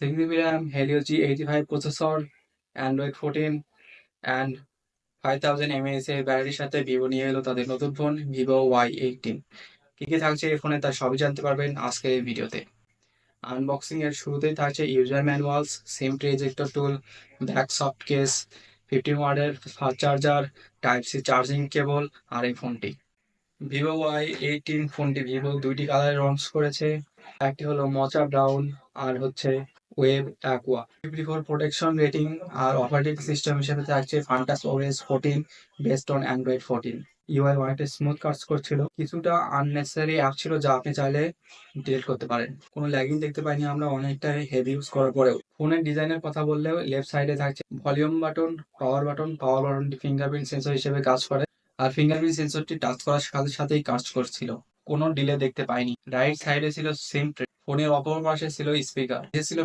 6 GB RAM, Helio G85 processor, Android 14 and five 5000 mAh এর ব্যাটারির সাথে ভিভো নিয়ে এলো তাদের নতুন ফোন ভিভো ওয়াই এইটিন কী কী থাকছে এই ফোনে তা সবই জানতে পারবেন আজকের এই ভিডিওতে। আনবক্সিং এর শুরুতেই থাকছে user manuals SIM tray ejector tool back soft case fifteen ওয়ার্ডের fast charger type C charging cable আর এই ফোনটি ভিভো ওয়াই এইটিন ফোনটি ভিভো দুইটি কালারে লঞ্চ করেছে। একটি হলো মচা ব্রাউন আর হচ্ছে web aqua fifty four protection rating আর অপারেটিং সিস্টেম হিসেবে থাকছে Funtouch OS fourteen based on Android fourteen UI অনেকটা স্মুথ কাজ করছিল। কিছুটা আননেসেসারি অ্যাপ ছিল যা আপনি চাইলে ডিলিট করতে পারেন। কোনো ল্যাগিং দেখতে পাইনি আমরা অনেকটা হেভি ইউজ করার পরেও। ফোনের ডিজাইনের কথা বললেও লেফট সাইডে থাকছে। Volume button power button power বাটনটি ফিঙ্গারপ্রিন্ট সেন্সর হিসেবে কাজ করে। আর ফিঙ্গারপ্রিন্ট সেন্সরটি টাচ করার সাথে সাথেই কাজ করছিল। কোনো ডিলে দেখতে পাইনি। রাইট সাইডে ছিল সিম ট্রে ফোনের অপর পাশে ছিল স্পিকার যে ছিল